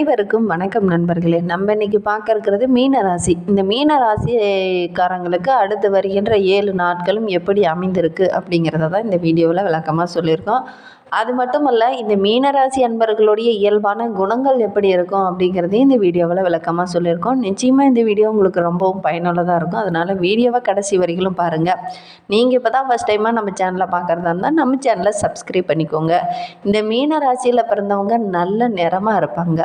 அனைவருக்கும் வணக்கம் நண்பர்களே. நம்ம இன்னைக்கு பார்க்க இருக்கிறது மீன ராசி இந்த மீன ராசிக்காரங்களுக்கு அடுத்து வருகின்ற ஏழு நாட்களும் எப்படி அமைந்திருக்கு அப்படிங்கிறத தான் இந்த வீடியோவில் விளக்கமாக சொல்லியிருக்கோம். அது மட்டும் அல்ல இந்த மீனராசி அன்பர்களுடைய இயல்பான குணங்கள் எப்படி இருக்கும் அப்படிங்கிறதையும் இந்த வீடியோவில் விளக்கமாக சொல்லியிருக்கோம். நிச்சயமாக இந்த வீடியோ உங்களுக்கு ரொம்பவும் பயனுள்ளதாக இருக்கும். அதனால் வீடியோவை கடைசி வரைக்கும் பாருங்கள் நீங்கள் இப்போ தான் ஃபஸ்ட் டைமாக நம்ம சேனலை பார்க்குறதா இருந்தால் நம்ம சேனலை சப்ஸ்கிரைப் பண்ணிக்கோங்க. இந்த மீன ராசியில் பிறந்தவங்க நல்ல நிறமாக இருப்பாங்க.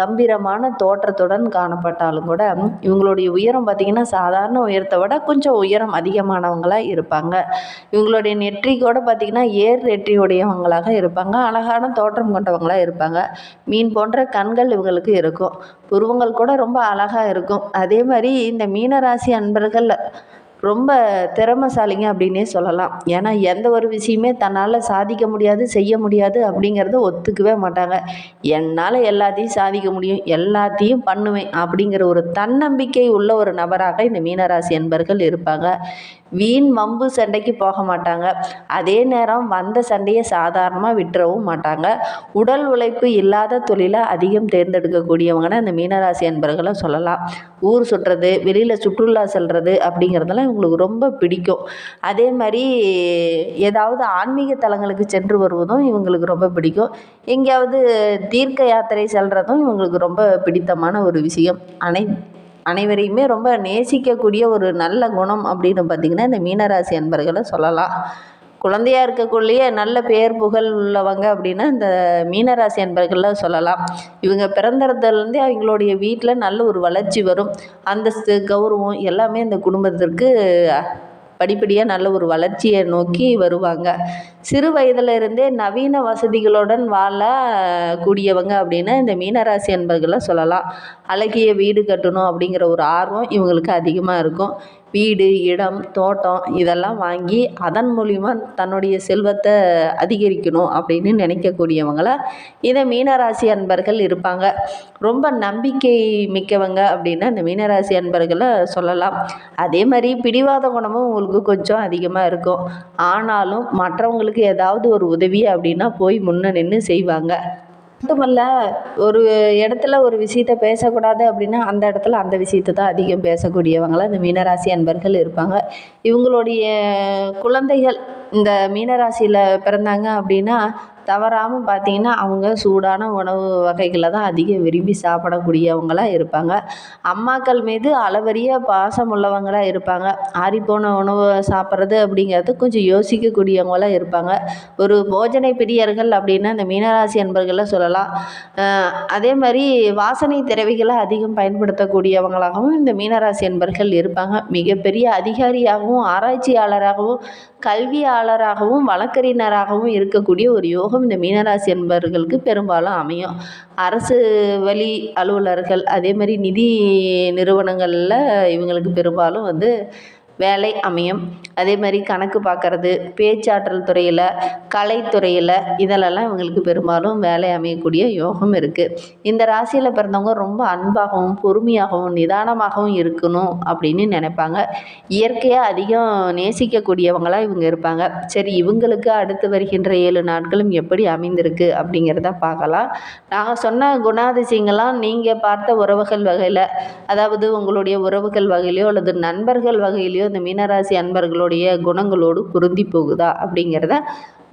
கம்பீரமான தோற்றத்துடன் காணப்பட்டாலும் கூட இவங்களுடைய உயரம் பார்த்திங்கன்னா சாதாரண உயரத்தை விட கொஞ்சம் உயரம் அதிகமானவங்களாக இருப்பாங்க. இவங்களுடைய நெற்றி கூட பார்த்திங்கன்னா ஏர் நெற்றியுடையவங்களாக உடையவங்களாக இருப்பாங்க. அழகான தோற்றம் கொண்டவங்களாக இருப்பாங்க. மீன் போன்ற கண்கள் இவங்களுக்கு இருக்கும். புருவங்கள் கூட ரொம்ப அழகாக இருக்கும். அதே மாதிரி இந்த மீனராசி அன்பர்கள் ரொம்ப திறமைசாலிங்க அப்படின்னே சொல்லலாம். ஏன்னா எந்த ஒரு விஷயமே தன்னால் சாதிக்க முடியாது செய்ய முடியாது அப்படிங்கிறத ஒத்துக்கவே மாட்டாங்க. என்னால் எல்லாத்தையும் சாதிக்க முடியும் எல்லாத்தையும் பண்ணுவேன் அப்படிங்கிற ஒரு தன்னம்பிக்கை உள்ள ஒரு நபராக இந்த மீனராசி அன்பர்கள் இருப்பாங்க. வீண் வம்பு சண்டைக்கு போக மாட்டாங்க. அதே நேரம் வந்த சண்டையை சாதாரணமாக விட்டுறவும் மாட்டாங்க. உடல் உழைப்பு இல்லாத தொழிலை அதிகம் தேர்ந்தெடுக்கக்கூடியவங்கன்னா இந்த மீனராசி அன்பர்களை சொல்லலாம். ஊர் சுற்றுறது வெளியில் சுற்றுலா செல்வது அப்படிங்கிறதெல்லாம் இவங்களுக்கு ரொம்ப பிடிக்கும். அதே மாதிரி ஏதாவது ஆன்மீக தலங்களுக்கு சென்று வருவதும் இவங்களுக்கு ரொம்ப பிடிக்கும். எங்கேயாவது தீர்க்க யாத்திரை செல்கிறதும் இவங்களுக்கு ரொம்ப பிடித்தமான ஒரு விஷயம். அனை அனைவரையுமே ரொம்ப நேசிக்கக்கூடிய ஒரு நல்ல குணம் அப்படின்னு பார்த்திங்கன்னா இந்த மீனராசி அன்பர்களை சொல்லலாம். குழந்தையாக இருக்கக்குள்ளேயே நல்ல பெயர் புகழ் உள்ளவங்க அப்படின்னா இந்த மீனராசி அன்பர்களில் சொல்லலாம். இவங்க பிறந்ததுலேருந்தே அவங்களுடைய வீட்டில் நல்ல ஒரு வளர்ச்சி வரும். அந்தஸ்து கௌரவம் எல்லாமே இந்த குடும்பத்திற்கு படிப்படியாக நல்ல ஒரு வளர்ச்சியை நோக்கி வருவாங்க. சிறு வயதில் இருந்தே நவீன வசதிகளுடன் வாழ கூடியவங்க அப்படின்னா இந்த மீனராசி என்பர்களை சொல்லலாம். அழகிய வீடு கட்டணும் அப்படிங்கிற ஒரு ஆர்வம் இவங்களுக்கு அதிகமாக இருக்கும். வீடு இடம் தோட்டம் இதெல்லாம் வாங்கி அதன் மூலிமா தன்னுடைய செல்வத்தை அதிகரிக்கணும் அப்படின்னு நினைக்கக்கூடியவங்கள இதை மீனராசி அன்பர்கள் இருப்பாங்க. ரொம்ப நம்பிக்கை மிக்கவங்க அப்படின்னா இந்த மீனராசி அன்பர்களை சொல்லலாம். அதே மாதிரி பிடிவாத குணமும் உங்களுக்கு கொஞ்சம் அதிகமாக இருக்கும். ஆனாலும் மற்றவங்களுக்கு ஏதாவது ஒரு உதவி அப்படின்னா போய் முன்ன நின்று செய்வாங்க. மட்டுமல்ல ஒரு இடத்துல ஒரு விஷயத்த பேசக்கூடாது அப்படின்னா அந்த இடத்துல அந்த விஷயத்தை தான் அதிகம் பேசக்கூடியவங்களாம் இந்த மீனராசி அன்பர்கள் இருப்பாங்க. இவங்களுடைய குழந்தைகள் இந்த மீனராசியில் பிறந்தாங்க அப்படின்னா தவறாமல் பார்த்தீங்கன்னா அவங்க சூடான உணவு வகைகளை தான் அதிகம் விரும்பி சாப்பிடக்கூடியவங்களாக இருப்பாங்க. அம்மாக்கள் மீது அளவரிய பாசம் உள்ளவங்களாக இருப்பாங்க. ஆறிப்போன உணவு சாப்பிட்றது அப்படிங்கிறது கொஞ்சம் யோசிக்கக்கூடியவங்களாக இருப்பாங்க. ஒரு போஜனை பிரியர்கள் அப்படின்னா இந்த மீனராசி அன்பர்களை சொல்லலாம். அதே மாதிரி வாசனை திறவைகளை அதிகம் பயன்படுத்தக்கூடியவங்களாகவும் இந்த மீனராசி அன்பர்கள் இருப்பாங்க. மிகப்பெரிய அதிகாரியாகவும் ஆராய்ச்சியாளராகவும் கல்வியாளராகவும் வழக்கறிஞராகவும் இருக்கக்கூடிய ஒரு யோக யோகம் இந்த மீனராசி என்பவர்களுக்கு பெரும்பாலும் அமையும். அரசு வழி அலுவலர்கள் அதே மாதிரி நிதி நிறுவனங்களில் இவங்களுக்கு பெரும்பாலும் வந்து வேலை அமையும். அதே மாதிரி கணக்கு பார்க்கறது பேச்சாற்றல் துறையில் கலைத்துறையில் இதிலெல்லாம் இவங்களுக்கு பெரும்பாலும் வேலை அமையக்கூடிய யோகம் இருக்குது இந்த ராசியில் பிறந்தவங்க ரொம்ப அன்பாகவும் பொறுமையாகவும் நிதானமாகவும் இருக்கணும் அப்படின்னு நினைப்பாங்க. இயற்கையாக அதிகம் நேசிக்கக்கூடியவங்களாக இவங்க இருப்பாங்க. சரி இவங்களுக்கு அடுத்து வருகின்ற ஏழு நாட்களும் எப்படி அமைந்திருக்கு அப்படிங்கிறத பார்க்கலாம். நாங்கள் சொன்ன குணாதிசயங்கள்லாம் நீங்கள் பார்த்த உறவுகள் வகையில் அதாவது உங்களுடைய உறவுகள் வகையிலையோ அல்லது நண்பர்கள் வகையிலையோ இந்த மீனராசி அன்பர்களுடைய குணங்களோடு பொருந்தி போகுதா அப்படிங்கிறத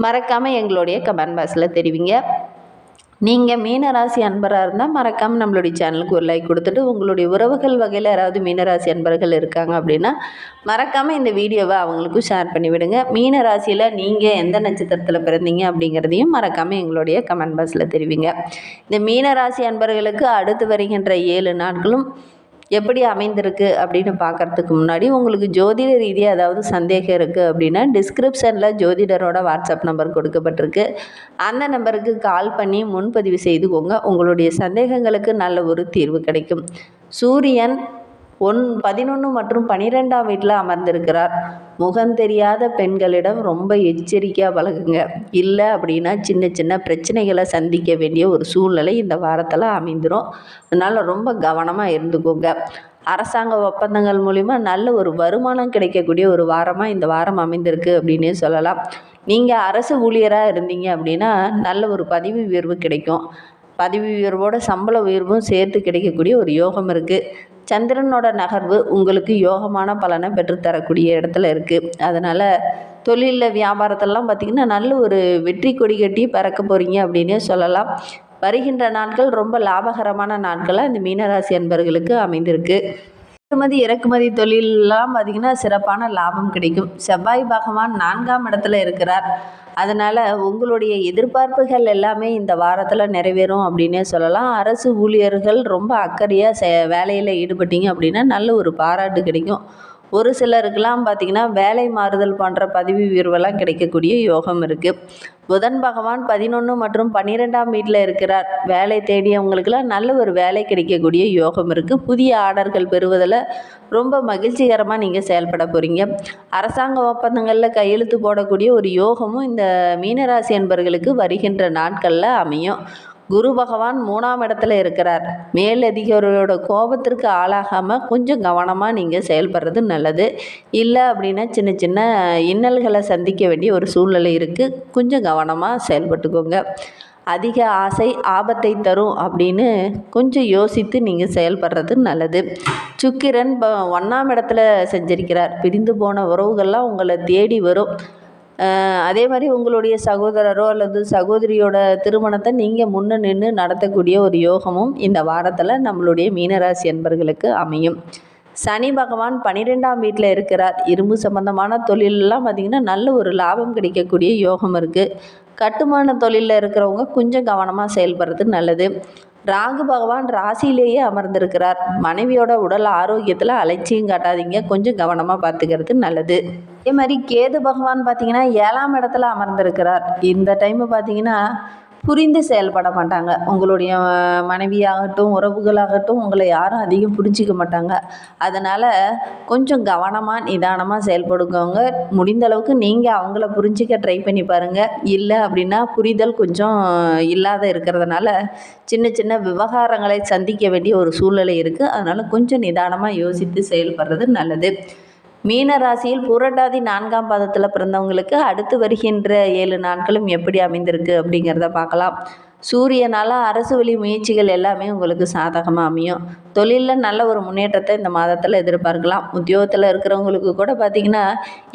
மறக்காமல் எங்களுடைய கமெண்ட் பாக்ஸில் தெரிவிங்க. நீங்கள் மீனராசி அன்பராக இருந்தால் மறக்காமல் நம்மளுடைய சேனலுக்கு ஒரு லைக் கொடுத்துட்டு உங்களுடைய உறவுகள் வகையில் யாராவது மீனராசி அன்பர்கள் இருக்காங்க அப்படின்னா மறக்காமல் இந்த வீடியோவை அவங்களுக்கும் ஷேர் பண்ணிவிடுங்க மீனராசியில் நீங்கள் எந்த நட்சத்திரத்தில் பிறந்தீங்க அப்படிங்கிறதையும் மறக்காமல் எங்களுடைய கமெண்ட் பாக்ஸில் தெரிவிங்க. இந்த மீனராசி அன்பர்களுக்கு அடுத்து வருகின்ற ஏழு நாட்களும் எப்படி அமைந்திருக்கு அப்படின்னு பார்க்குறதுக்கு முன்னாடி உங்களுக்கு ஜோதிட ரீதியாக ஏதாவது சந்தேகம் இருக்குது அப்படின்னா டிஸ்கிரிப்ஷனில் ஜோதிடரோட வாட்ஸ்அப் நம்பர் கொடுக்கப்பட்டிருக்கு. அந்த நம்பருக்கு கால் பண்ணி முன்பதிவு செய்துக்கோங்க. உங்களுடைய சந்தேகங்களுக்கு நல்ல ஒரு தீர்வு கிடைக்கும். சூரியன் ஒன் பதினொன்று மற்றும் பனிரெண்டாம் வீட்டில் அமர்ந்திருக்கிறார். முகம் தெரியாத பெண்களிடம் ரொம்ப எச்சரிக்கையாக பழகுங்க. இல்லை அப்படின்னா சின்ன சின்ன பிரச்சனைகளை சந்திக்க வேண்டிய ஒரு சூழ்நிலை இந்த வாரத்தில் அமைந்துடும் அதனால் ரொம்ப கவனமாக இருந்துக்கோங்க. அரசாங்க ஒப்பந்தங்கள் மூலிமா நல்ல ஒரு வருமானம் கிடைக்கக்கூடிய ஒரு வாரமாக இந்த வாரம் அமைந்திருக்கு அப்படின்னே சொல்லலாம். நீங்கள் அரசு ஊழியராக இருந்தீங்க அப்படின்னா நல்ல ஒரு பதவி உயர்வு கிடைக்கும். பதவி உயர்வோட சம்பள உயர்வும் சேர்த்து கிடைக்கக்கூடிய ஒரு யோகம் இருக்குது சந்திரனோட நகர்வு உங்களுக்கு யோகமான பலனை பெற்றுத்தரக்கூடிய இடத்துல இருக்குது அதனால் தொழிலில் வியாபாரத்தெல்லாம் பார்த்திங்கன்னா நல்ல ஒரு வெற்றி கொடி கட்டி பறக்க போகிறீங்க அப்படின்னே சொல்லலாம். வருகின்ற நாட்கள் ரொம்ப லாபகரமான நாட்களாக இந்த மீனராசி அன்பர்களுக்கு அமைந்திருக்கு. ஏற்றுமதி இறக்குமதி தொழிலெலாம் பார்த்திங்கன்னா சிறப்பான லாபம் கிடைக்கும். செவ்வாய் பகவான் நான்காம் இடத்துல இருக்கிறார். அதனால் உங்களுடைய எதிர்பார்ப்புகள் எல்லாமே இந்த வாரத்தில் நிறைவேறும் அப்படின்னே சொல்லலாம். அரசு ஊழியர்கள் ரொம்ப அக்கறையாக செ வேலையில் ஈடுபட்டீங்க அப்படின்னா நல்ல ஒரு பாராட்டு கிடைக்கும். ஒரு சிலருக்கெல்லாம் பார்த்திங்கன்னா வேலை மாறுதல் போன்ற பதவி உயர்வெல்லாம் கிடைக்கக்கூடிய யோகம் இருக்குது புதன் பகவான் பதினொன்று மற்றும் பன்னிரெண்டாம் வீட்டில் இருக்கிறார். வேலை தேடியவங்களுக்கெல்லாம் நல்ல ஒரு வேலை கிடைக்கக்கூடிய யோகம் இருக்குது புதிய ஆர்டர்கள் பெறுவதில் ரொம்ப மகிழ்ச்சிகரமாக நீங்கள் செயல்பட போகிறீங்க அரசாங்க ஒப்பந்தங்களில் கையெழுத்து போடக்கூடிய ஒரு யோகமும் இந்த மீனராசி என்பர்களுக்கு வருகின்ற நாட்களில் அமையும். குரு பகவான் மூணாம் இடத்துல இருக்கிறார். மேலதிகாரியோட கோபத்திற்கு ஆளாகாமல் கொஞ்சம் கவனமாக நீங்கள் செயல்படுறது நல்லது. இல்லை அப்படின்னா சின்ன சின்ன இன்னல்களை சந்திக்க வேண்டிய ஒரு சூழ்நிலை இருக்குது கொஞ்சம் கவனமாக செயல்பட்டுக்கோங்க. அதிக ஆசை ஆபத்தை தரும் அப்படின்னு கொஞ்சம் யோசித்து நீங்கள் செயல்படுறது நல்லது. சுக்கிரன் இப்போ ஒன்றாம் இடத்துல செஞ்சிருக்கிறார். பிரிந்து போன உறவுகள்லாம் உங்களை தேடி வரும். அதே மாதிரி உங்களுடைய சகோதரரோ அல்லது சகோதரியோட திருமணத்தை நீங்கள் முன்ன நின்று நடத்தக்கூடிய ஒரு யோகமும் இந்த வாரத்தில் நம்மளுடைய மீனராசி என்பர்களுக்கு அமையும். சனி பகவான் பன்னிரெண்டாம் வீட்டில் இருக்கிறார். இரும்பு சம்பந்தமான தொழிலெலாம் பார்த்திங்கன்னா நல்ல ஒரு லாபம் கிடைக்கக்கூடிய யோகம் இருக்குது கட்டுமான தொழிலில் இருக்கிறவங்க கொஞ்சம் கவனமாக செயல்படுறது நல்லது. ராகு பகவான் ராசியிலேயே அமர்ந்திருக்கிறார். மனைவியோட உடல் ஆரோக்கியத்தில் அலட்சியம் காட்டாதீங்க. கொஞ்சம் கவனமாக பார்த்துக்கிறது நல்லது. அதே மாதிரி கேது பகவான் பார்த்திங்கன்னா ஏழாம் இடத்துல அமர்ந்திருக்கிறார். இந்த டைமு பார்த்திங்கன்னா புரிந்து செயல்பட மாட்டாங்க. உங்களுடைய மனைவியாகட்டும் உறவுகளாகட்டும் உங்களை யாரும் அதிகம் புரிஞ்சிக்க மாட்டாங்க. அதனால் கொஞ்சம் கவனமாக நிதானமாக செயல்படுக்கவங்க முடிந்த அளவுக்கு நீங்கள் அவங்கள புரிஞ்சிக்க ட்ரை பண்ணி பாருங்கள் இல்லை அப்படின்னா புரிதல் கொஞ்சம் இல்லாத இருக்கிறதுனால சின்ன சின்ன விவகாரங்களை சந்திக்க வேண்டிய ஒரு சூழ்நிலை இருக்குது அதனால் கொஞ்சம் நிதானமாக யோசித்து செயல்படுறது நல்லது. மீன ராசியில் புரட்டாதி நான்காம் பாதத்தில் பிறந்தவங்களுக்கு அடுத்து வருகின்ற ஏழு நாட்களும் எப்படி அமைந்திருக்கு அப்படிங்கிறத பார்க்கலாம். சூரியனால் அரசு வழி முயற்சிகள் எல்லாமே உங்களுக்கு சாதகமாக அமையும். தொழிலில் நல்ல ஒரு முன்னேற்றத்தை இந்த மாதத்தில் எதிர்பார்க்கலாம். உத்தியோகத்தில் இருக்கிறவங்களுக்கு கூட பார்த்திங்கன்னா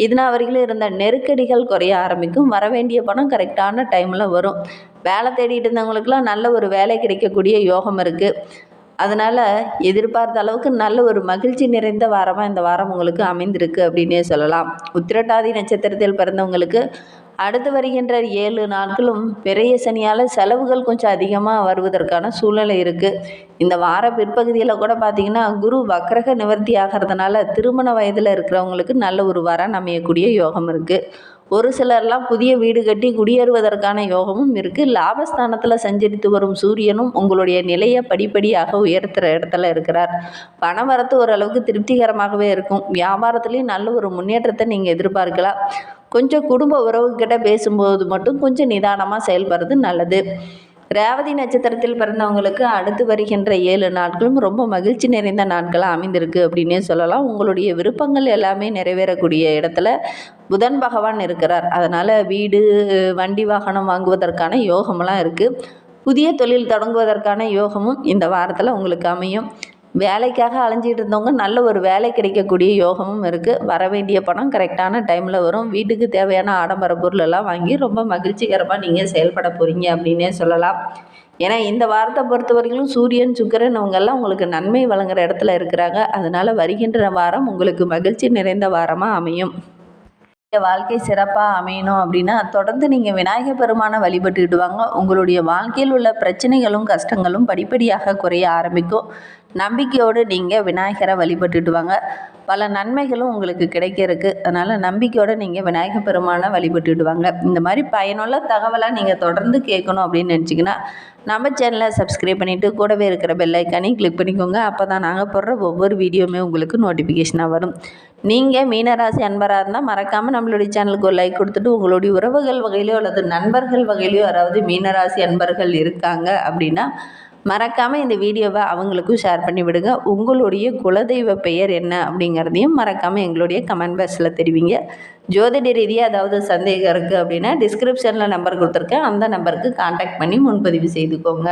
இதுனா வரைக்கும் இருந்த நெருக்கடிகள் குறைய ஆரம்பிக்கும். வர வேண்டிய பணம் கரெக்டான டைமில் வரும். வேலை தேடிட்டு இருந்தவங்களுக்குலாம் நல்ல ஒரு வேலை கிடைக்கக்கூடிய யோகம் இருக்குது அதனால் எதிர்பார்த்த அளவுக்கு நல்ல ஒரு மகிழ்ச்சி நிறைந்த வாரமாக இந்த வாரம் உங்களுக்கு அமைந்திருக்கு அப்படின்னே சொல்லலாம். உத்திரட்டாதி நட்சத்திரத்தில் பிறந்தவங்களுக்கு அடுத்து வருகின்ற ஏழு நாட்களும் பெரிய சனியால் செலவுகள் கொஞ்சம் அதிகமாக வருவதற்கான சூழ்நிலை இருக்குது இந்த வார பிற்பகுதியில் கூட பார்த்திங்கன்னா குரு வக்ரக நிவர்த்தி ஆகிறதுனால திருமண வயதில் இருக்கிறவங்களுக்கு நல்ல ஒரு வாரம் அமையக்கூடிய யோகம் இருக்குது ஒரு சிலர்லாம் புதிய வீடு கட்டி குடியேறுவதற்கான யோகமும் இருக்குது லாபஸ்தானத்தில் சஞ்சரித்து வரும் சூரியனும் உங்களுடைய நிலையை படிப்படியாக உயர்த்துகிற இடத்துல இருக்கிறார். பணமரத்து ஓரளவுக்கு திருப்திகரமாகவே இருக்கும். வியாபாரத்துலேயும் நல்ல ஒரு முன்னேற்றத்தை நீங்கள் எதிர்பார்க்கலாம். கொஞ்சம் குடும்ப உறவுக்கிட்ட பேசும்போது மட்டும் கொஞ்சம் நிதானமாக செயல்படுறது நல்லது. ரேவதி நட்சத்திரத்தில் பிறந்தவங்களுக்கு அடுத்து வருகின்ற ஏழு நாட்களும் ரொம்ப மகிழ்ச்சி நிறைந்த நாட்களாக அமைந்திருக்கு அப்படின்னே சொல்லலாம். உங்களுடைய விருப்பங்கள் எல்லாமே நிறைவேறக்கூடிய இடத்துல புதன் பகவான் இருக்கிறார். அதனால் வீடு வண்டி வாகனம் வாங்குவதற்கான யோகமெல்லாம் இருக்குது புதிய தொழில் தொடங்குவதற்கான யோகமும் இந்த வாரத்தில் உங்களுக்கு அமையும். வேலைக்காக அலைஞ்சிட்டு இருந்தவங்க நல்ல ஒரு வேலை கிடைக்கக்கூடிய யோகமும் இருக்குது வர வேண்டிய பணம் கரெக்டான டைமில் வரும். வீட்டுக்கு தேவையான ஆடம்பர பொருளெல்லாம் வாங்கி ரொம்ப மகிழ்ச்சிகரமாக நீங்கள் செயல்பட போகிறீங்க அப்படின்னே சொல்லலாம். ஏன்னா இந்த வாரத்தை பொறுத்த வரைக்கும் சூரியன் சுக்கரன் இவங்கெல்லாம் உங்களுக்கு நன்மை வழங்குற இடத்துல இருக்கிறாங்க. அதனால் வருகின்ற வாரம் உங்களுக்கு மகிழ்ச்சி நிறைந்த வாரமாக அமையும். வாழ்க்கை சிறப்பாக அமையணும் அப்படின்னா தொடர்ந்து நீங்கள் விநாயகர் பெருமானை வழிபட்டுக்கிட்டு வாங்க. உங்களுடைய வாழ்க்கையில் உள்ள பிரச்சனைகளும் கஷ்டங்களும் படிப்படியாக குறைய ஆரம்பிக்கும். நம்பிக்கையோடு நீங்கள் விநாயகரை வழிபட்டுட்டு வாங்க. பல நன்மைகளும் உங்களுக்கு கிடைக்க அதனால் நம்பிக்கையோடு நீங்கள் விநாயகர் பெருமானை வழிபட்டுட்டு வாங்க. இந்த மாதிரி பயனுள்ள தகவலாக நீங்கள் தொடர்ந்து கேட்கணும் அப்படின்னு நினச்சிங்கன்னா நம்ம சேனலை சப்ஸ்கிரைப் பண்ணிவிட்டு கூடவே இருக்கிற பெல்லைக்கானையும் கிளிக் பண்ணிக்கோங்க. அப்போ தான் நாங்கள் போடுற ஒவ்வொரு வீடியோவுமே உங்களுக்கு நோட்டிஃபிகேஷனாக வரும். நீங்கள் மீனராசி அன்பராக இருந்தால் மறக்காமல் நம்மளுடைய சேனலுக்கு ஒரு லைக் கொடுத்துட்டு உங்களுடைய உறவுகள் வகையிலையோ அல்லது நண்பர்கள் வகையிலையோ யாராவது மீனராசி அன்பர்கள் இருக்காங்க அப்படின்னா மறக்காமல் இந்த வீடியோவை அவங்களுக்கும் ஷேர் பண்ணி விடுங்க. உங்களுடைய குலதெய்வ பெயர் என்ன அப்படிங்கிறதையும் மறக்காமல் எங்களுடைய கமெண்ட் பாக்ஸில் தெரிவிங்க. ஜோதிட ரீதியாக ஏதாவது சந்தேகம் இருக்குது அப்படின்னா டிஸ்கிரிப்ஷனில் நம்பர் கொடுத்துருக்கேன். அந்த நம்பருக்கு காண்டாக்ட் பண்ணி முன்பதிவு செய்துக்கோங்க.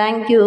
தேங்க்யூ